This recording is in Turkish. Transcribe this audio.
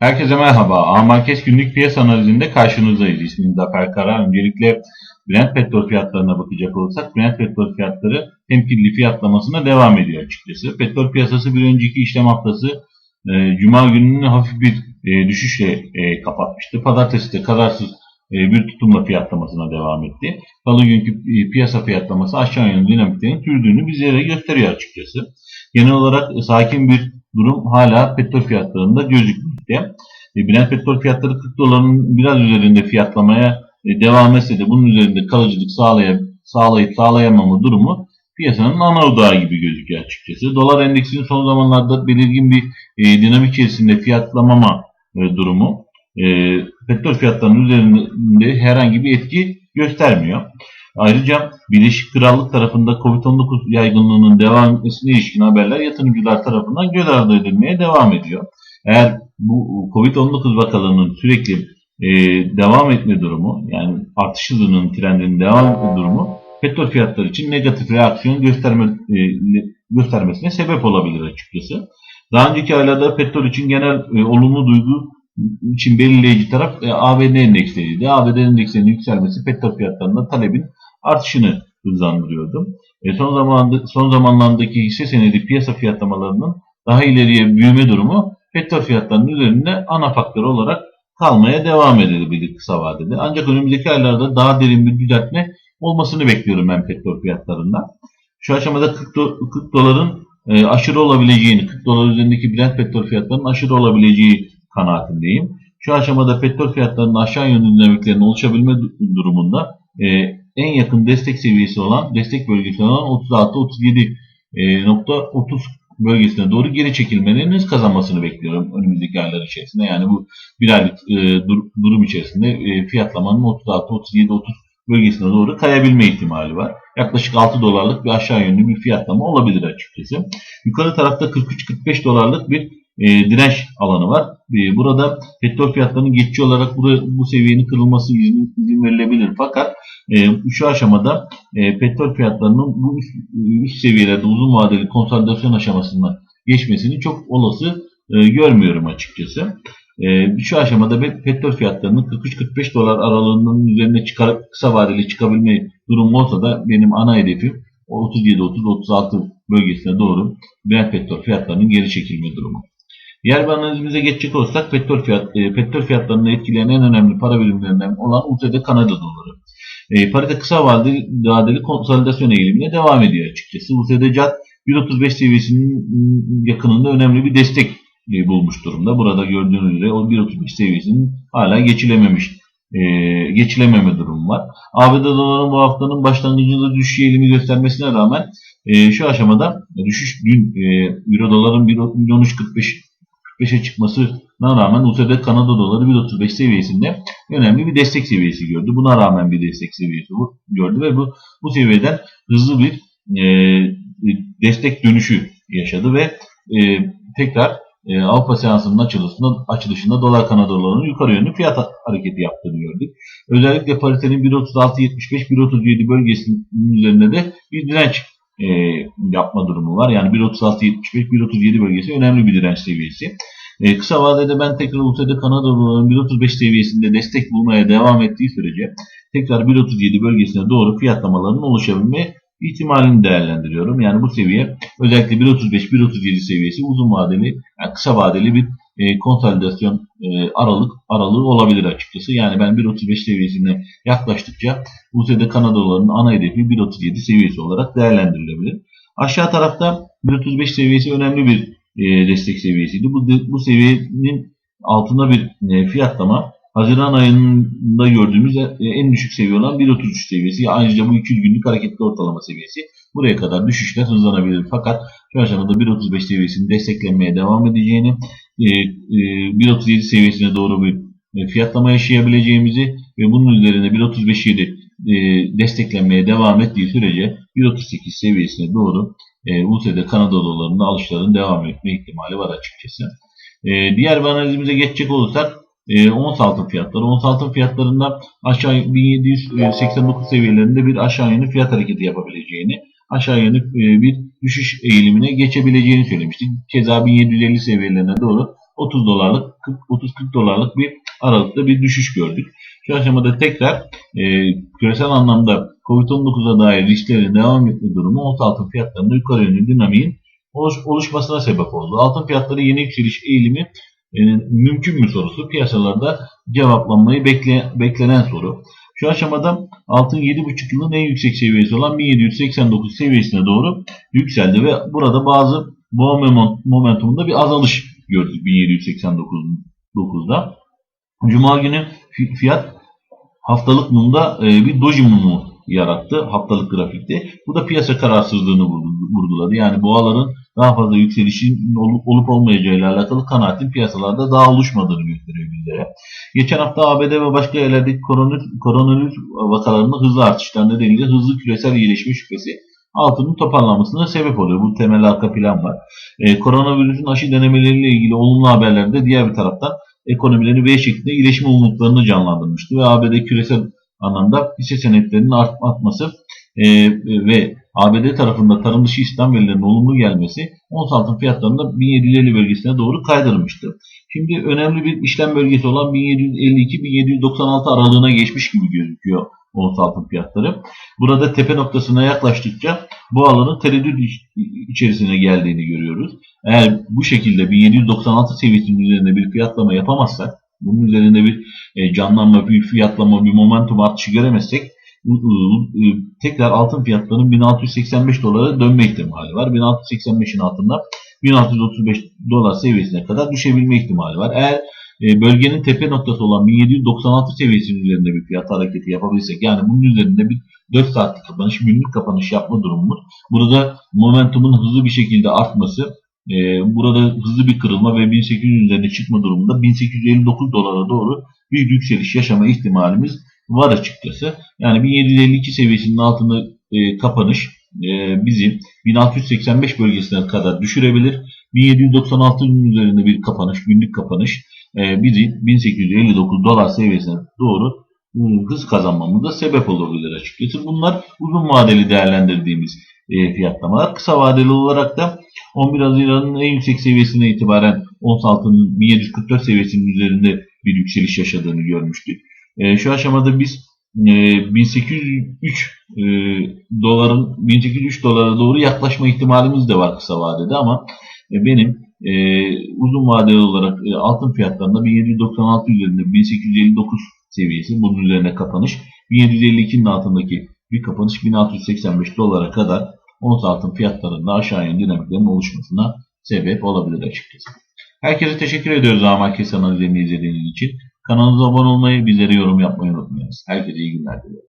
Herkese merhaba. A-Markets günlük piyasa analizinde karşınızdayız. İsmim Zafer Kara. Öncelikle Brent petrol fiyatlarına bakacak olursak Brent petrol fiyatları temkinli fiyatlamasına devam ediyor açıkçası. Petrol piyasası bir önceki işlem haftası e, Cuma gününü hafif bir e, düşüşle e, kapatmıştı. Pazartesi de kararsız bir tutumla fiyatlamasına devam etti. Salı günkü e, piyasa fiyatlaması aşağı yönlü dinamiklerin sürdüğünü bizlere gösteriyor açıkçası. Genel olarak e, sakin bir durum hala petrol fiyatlarında gözükmekte. E, Brent petrol fiyatları 40 doların biraz üzerinde fiyatlamaya e, devam etse de bunun üzerinde kalıcılık sağlayıp, sağlayıp sağlayamama durumu piyasanın ana odağı gibi gözüküyor açıkçası. Dolar endeksinin son zamanlarda belirgin bir e, dinamik içerisinde fiyatlamama e, durumu e, petrol fiyatlarının üzerinde herhangi bir etki göstermiyor. Ayrıca Birleşik Krallık tarafında Covid-19 yaygınlığının devam etmesine ilişkin haberler yatırımcılar tarafından göz ardı edilmeye devam ediyor. Eğer bu Covid-19 vakalının sürekli e, devam etme durumu yani artış hızının trendinin devam etme durumu petrol fiyatları için negatif reaksiyon gösterme, e, göstermesine sebep olabilir açıkçası. Daha önceki aylarda petrol için genel e, olumlu duygu için belirleyici taraf e, ABD endeksleriydi. ABD endekslerinin yükselmesi petrol fiyatlarında talebin artışını hızlandırıyordu. E, son zamanda son zamanlardaki hisse senedi piyasa fiyatlamalarının daha ileriye büyüme durumu petrol fiyatlarının üzerinde ana faktör olarak kalmaya devam edebilir kısa vadede. Ancak önümüzdeki aylarda daha derin bir düzeltme olmasını bekliyorum ben petrol fiyatlarında. Şu aşamada 40, do 40 doların e, aşırı olabileceğini, 40 dolar üzerindeki Brent petrol fiyatlarının aşırı olabileceği kanaatindeyim. Şu aşamada petrol fiyatlarının aşağı yönlü dinamiklerinin oluşabilme du- durumunda e, en yakın destek seviyesi olan, destek bölgesi olan 36-37 e, nokta 30 bölgesine doğru geri çekilmenin kazanmasını bekliyorum önümüzdeki aylar içerisinde. Yani bu bir aylık e, dur- durum içerisinde e, fiyatlamanın 36-37-30 bölgesine doğru kayabilme ihtimali var. Yaklaşık 6 dolarlık bir aşağı yönlü bir fiyatlama olabilir açıkçası. Yukarı tarafta 43-45 dolarlık bir e, direnç alanı var. E, burada petrol fiyatlarının geçici olarak bu, bu seviyenin kırılması izin, izin verilebilir. Fakat e, şu aşamada e, petrol fiyatlarının bu üst, üst seviyelerde uzun vadeli konsolidasyon aşamasına geçmesini çok olası e, görmüyorum açıkçası. E, şu aşamada petrol fiyatlarının 43-45 dolar aralığının üzerine çıkarıp kısa vadeli çıkabilme durumu olsa da benim ana hedefim 37-30-36 bölgesine doğru Brent petrol fiyatlarının geri çekilme durumu. Diğer bir analizimize geçecek olursak petrol, fiyat, e, petrol fiyatlarını etkileyen en önemli para birimlerinden olan USD Kanada doları. E, parite kısa vadeli, vadeli konsolidasyon eğilimine devam ediyor açıkçası. USD CAD 1.35 seviyesinin yakınında önemli bir destek e, bulmuş durumda. Burada gördüğünüz üzere o 1.35 seviyesinin hala geçilememiş e, geçilememe durumu var. ABD doların bu haftanın başlangıcında düşüş eğilimi göstermesine rağmen e, şu aşamada düşüş dün e, Euro doların 1.1345 45'e çıkmasına rağmen USD Kanada doları 1.35 seviyesinde önemli bir destek seviyesi gördü. Buna rağmen bir destek seviyesi gördü ve bu bu seviyeden hızlı bir e, destek dönüşü yaşadı ve e, tekrar e, Avrupa seansının açılışında, açılışında dolar Kanada dolarının yukarı yönlü fiyat hareketi yaptığını gördük. Özellikle paritenin 1.36.75-1.37 bölgesinin üzerinde de bir direnç e, yapma durumu var. Yani 1.36.75-1.37 bölgesi önemli bir direnç seviyesi. E, kısa vadede ben tekrar USD Kanada dolarının 1.35 seviyesinde destek bulmaya devam ettiği sürece tekrar 1.37 bölgesine doğru fiyatlamaların oluşabilme ihtimalini değerlendiriyorum. Yani bu seviye özellikle 1.35-1.37 seviyesi uzun vadeli, yani kısa vadeli bir e, konsolidasyon e, aralık aralığı olabilir açıkçası. Yani ben 1.35 seviyesine yaklaştıkça USD Kanada dolarının ana hedefi 1.37 seviyesi olarak değerlendirilebilir. Aşağı tarafta 1.35 seviyesi önemli bir e, destek seviyesiydi. Bu, bu seviyenin altında bir e, fiyatlama Haziran ayında gördüğümüz e, en düşük seviye olan 1.33 seviyesi. Ayrıca bu 200 günlük hareketli ortalama seviyesi. Buraya kadar düşüşler hızlanabilir. Fakat şu aşamada 1.35 seviyesinin desteklenmeye devam edeceğini, 1.37 seviyesine doğru bir e, fiyatlama yaşayabileceğimizi ve bunun üzerine 1.35'i e, desteklenmeye devam ettiği sürece 1.38 seviyesine doğru e, USD Kanada dolarında alışların devam etme ihtimali var açıkçası. E, diğer bir analizimize geçecek olursak e, ons altın fiyatları. Ons altın fiyatlarında aşağı 1789 seviyelerinde bir aşağı yönlü fiyat hareketi yapabileceğini aşağı yönlük e, bir düşüş eğilimine geçebileceğini söylemiştik. Keza 1750 seviyelerine doğru 30 dolarlık 30-40 dolarlık bir aralıkta bir düşüş gördük. Şu aşamada tekrar e, küresel anlamda Covid-19'a dair risklerin devam etme durumu ons altın fiyatlarında yukarı yönlü dinamiğin oluş, oluşmasına sebep oldu. Altın fiyatları yeni yükseliş eğilimi e, mümkün mü sorusu piyasalarda cevaplanmayı bekle, beklenen soru. Şu aşamada altın 7,5 yılın en yüksek seviyesi olan 1789 seviyesine doğru yükseldi ve burada bazı boğa moment- momentumunda bir azalış gördük 1789'da. Cuma günü fi- fiyat haftalık mumda e, bir doji mumu yarattı haftalık grafikte. Bu da piyasa kararsızlığını vurguladı. Yani boğaların daha fazla yükselişin olup, olup olmayacağıyla alakalı kanaatin piyasalarda daha oluşmadığını gösteriyor bizlere. Geçen hafta ABD ve başka yerlerdeki koronavirüs, koronavirüs vakalarının hızlı artışları nedeniyle hızlı küresel iyileşme şüphesi altının toparlanmasına sebep oluyor. Bu temel arka plan var. Ee, koronavirüsün aşı denemeleriyle ilgili olumlu haberler de diğer bir taraftan ekonomileri V şeklinde iyileşme umutlarını canlandırmıştı ve ABD küresel anlamda hisse senetlerinin art- artması e, ve ABD tarafında tarım dışı istihdam verilerinin olumlu gelmesi ons altın fiyatlarında 1750 bölgesine doğru kaydırmıştı. Şimdi önemli bir işlem bölgesi olan 1752-1796 aralığına geçmiş gibi gözüküyor ons altın fiyatları. Burada tepe noktasına yaklaştıkça bu alanın tereddüt iç- içerisine geldiğini görüyoruz. Eğer bu şekilde 1796 seviyesinin üzerinde bir fiyatlama yapamazsak, bunun üzerinde bir e, canlanma, bir fiyatlama, bir momentum artışı göremezsek tekrar altın fiyatlarının 1685 dolara dönme ihtimali var. 1685'in altında 1635 dolar seviyesine kadar düşebilme ihtimali var. Eğer e, bölgenin tepe noktası olan 1796 seviyesinin üzerinde bir fiyat hareketi yapabilsek yani bunun üzerinde bir 4 saatlik kapanış, günlük kapanış yapma durumumuz. Burada momentumun hızlı bir şekilde artması, e, burada hızlı bir kırılma ve 1800 üzerine çıkma durumunda 1859 dolara doğru bir yükseliş yaşama ihtimalimiz var açıkçası. Yani 1752 seviyesinin altında e, kapanış e, bizi 1685 bölgesine kadar düşürebilir. 1796'nın üzerinde bir kapanış, günlük kapanış e, bizi 1859 dolar seviyesine doğru e, hız kazanmamıza sebep olabilir açıkçası. Bunlar uzun vadeli değerlendirdiğimiz e, fiyatlamalar. Kısa vadeli olarak da 11 Haziran'ın en yüksek seviyesine itibaren ons altının 1744 seviyesinin üzerinde bir yükseliş yaşadığını görmüştük. E, şu aşamada biz e, 1803 e, doların 1803 dolara doğru yaklaşma ihtimalimiz de var kısa vadede ama e, benim e, uzun vadeli olarak e, altın fiyatlarında 1796 üzerinde 1859 seviyesi bunun üzerine kapanış 1752'nin altındaki bir kapanış 1685 dolara kadar ons altın fiyatlarında aşağı yönlü dinamiklerin oluşmasına sebep olabilir açıkçası. Herkese teşekkür ediyoruz Amal Kes analizlerini izlediğiniz için. Kanalımıza abone olmayı, bizlere yorum yapmayı unutmayınız. Herkese iyi günler diliyorum.